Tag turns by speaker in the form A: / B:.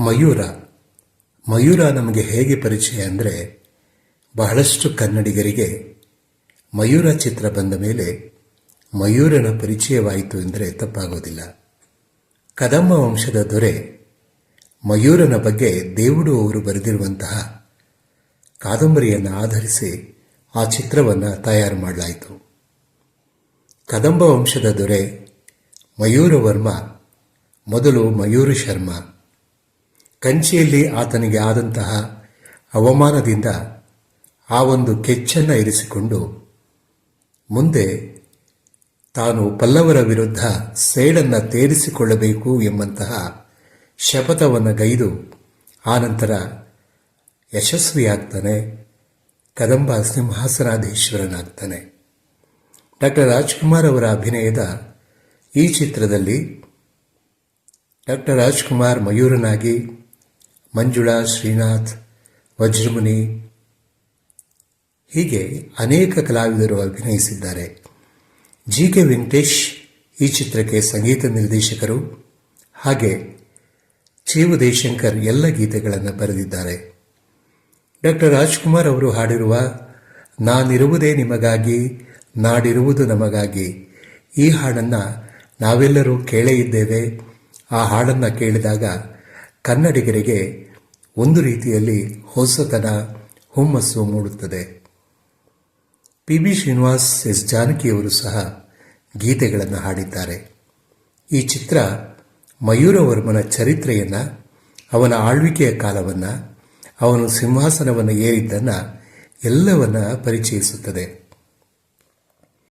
A: ಮಯೂರ. ಮಯೂರ ನಮಗೆ ಹೇಗೆ ಪರಿಚಯ ಅಂದರೆ ಬಹಳಷ್ಟು ಕನ್ನಡಿಗರಿಗೆ ಮಯೂರ ಚಿತ್ರ ಬಂದ ಮೇಲೆ ಮಯೂರನ ಪರಿಚಯವಾಯಿತು ಎಂದರೆ ತಪ್ಪಾಗೋದಿಲ್ಲ. ಕದಂಬ ವಂಶದ ದೊರೆ ಮಯೂರನ ಬಗ್ಗೆ ದೇವುಡು ಅವರು ಬರೆದಿರುವಂತಹ ಕಾದಂಬರಿಯನ್ನು ಆಧರಿಸಿ ಆ ಚಿತ್ರವನ್ನು ತಯಾರು ಮಾಡಲಾಯಿತು. ಕದಂಬ ವಂಶದ ದೊರೆ ಮಯೂರವರ್ಮ, ಮೊದಲು ಮಯೂರ ಶರ್ಮ. ಕಂಚಿಯಲ್ಲಿ ಆತನಿಗೆ ಆದಂತಹ ಅವಮಾನದಿಂದ ಆ ಒಂದು ಕೆಚ್ಚನ್ನು ಇರಿಸಿಕೊಂಡು ಮುಂದೆ ತಾನು ಪಲ್ಲವರ ವಿರುದ್ಧ ಸೇಡನ್ನು ತೇರಿಸಿಕೊಳ್ಳಬೇಕು ಎಂಬಂತಹ ಶಪಥವನ್ನು ಗೈದು ಆನಂತರ ಯಶಸ್ವಿಯಾಗ್ತಾನೆ, ಕದಂಬ ಸಿಂಹಾಸನಾಧೀಶ್ವರನಾಗ್ತಾನೆ. ಡಾಕ್ಟರ್ ರಾಜ್ಕುಮಾರ್ ಅವರ ಅಭಿನಯದ ಈ ಚಿತ್ರದಲ್ಲಿ ಡಾಕ್ಟರ್ ರಾಜ್ಕುಮಾರ್ ಮಯೂರನಾಗಿ ಮಂಜುಳಾ, ಶ್ರೀನಾಥ್, ವಜ್ರಮುನಿ ಹೀಗೆ ಅನೇಕ ಕಲಾವಿದರು ಅಭಿನಯಿಸಿದ್ದಾರೆ. ಜಿ ಕೆ ವೆಂಕಟೇಶ್ ಈ ಚಿತ್ರಕ್ಕೆ ಸಂಗೀತ ನಿರ್ದೇಶಕರು ಹಾಗೆ ಚೀವು ದೇಶಂಕರ್ ಎಲ್ಲ ಗೀತೆಗಳನ್ನು ಬರೆದಿದ್ದಾರೆ. ಡಾಕ್ಟರ್ ರಾಜ್ಕುಮಾರ್ ಅವರು ಹಾಡಿರುವ ನಾನಿರುವುದೇ ನಿಮಗಾಗಿ, ನಾಡಿರುವುದು ನಮಗಾಗಿ ಈ ಹಾಡನ್ನು ನಾವೆಲ್ಲರೂ ಕೇಳೇ ಇದ್ದೇವೆ. ಆ ಹಾಡನ್ನು ಕೇಳಿದಾಗ ಕನ್ನಡಿಗರಿಗೆ ಒಂದು ರೀತಿಯಲ್ಲಿ ಹೊಸತನ ಹುಮ್ಮಸ್ಸು ಮೂಡುತ್ತದೆ. ಪಿ ಬಿ ಶ್ರೀನಿವಾಸ್ ಎಸ್ ಜಾನಕಿಯವರು ಸಹ ಗೀತೆಗಳನ್ನು ಹಾಡಿದ್ದಾರೆ. ಈ ಚಿತ್ರ ಮಯೂರವರ್ಮನ ಚರಿತ್ರೆಯನ್ನು, ಅವನ ಆಳ್ವಿಕೆಯ ಕಾಲವನ್ನು, ಅವನು ಸಿಂಹಾಸನವನ್ನು ಏರಿದ್ದನ್ನು ಎಲ್ಲವನ್ನ ಪರಿಚಯಿಸುತ್ತದೆ.